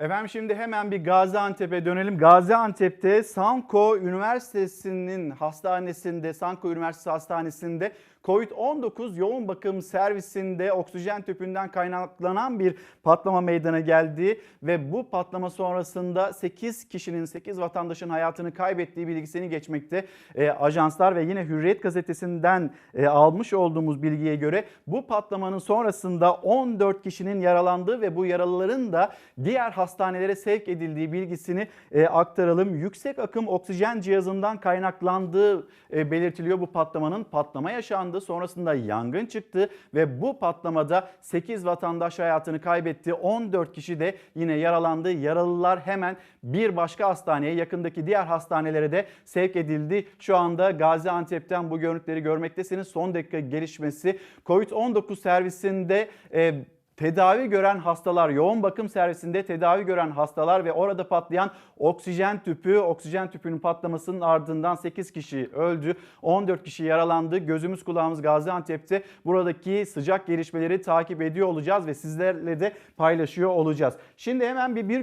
Efendim şimdi hemen bir Gaziantep'e dönelim. Gaziantep'te Sanko Üniversitesi'nin hastanesinde, Sanko Üniversitesi Hastanesi'nde Covid-19 yoğun bakım servisinde oksijen tüpünden kaynaklanan bir patlama meydana geldi ve bu patlama sonrasında 8 kişinin 8 vatandaşın hayatını kaybettiği bilgisini geçmekte. E, ajanslar ve yine Hürriyet gazetesinden e, almış olduğumuz bilgiye göre bu patlamanın sonrasında 14 kişinin yaralandığı ve bu yaralıların da diğer hastanelere sevk edildiği bilgisini e, aktaralım. Yüksek akım oksijen cihazından kaynaklandığı e, belirtiliyor bu patlamanın. Patlama yaşandı sonrasında yangın çıktı ve bu patlamada 8 vatandaş hayatını kaybetti. 14 kişi de yine yaralandı. Yaralılar hemen bir başka hastaneye yakındaki diğer hastanelere de sevk edildi. Şu anda Gaziantep'ten bu görüntüleri görmektesiniz. Son dakika gelişmesi Covid-19 servisinde e, tedavi gören hastalar, yoğun bakım servisinde tedavi gören hastalar ve orada patlayan oksijen tüpü, oksijen tüpünün patlamasının ardından 8 kişi öldü, 14 kişi yaralandı. Gözümüz kulağımız Gaziantep'te buradaki sıcak gelişmeleri takip ediyor olacağız ve sizlerle de paylaşıyor olacağız. Şimdi hemen bir, bir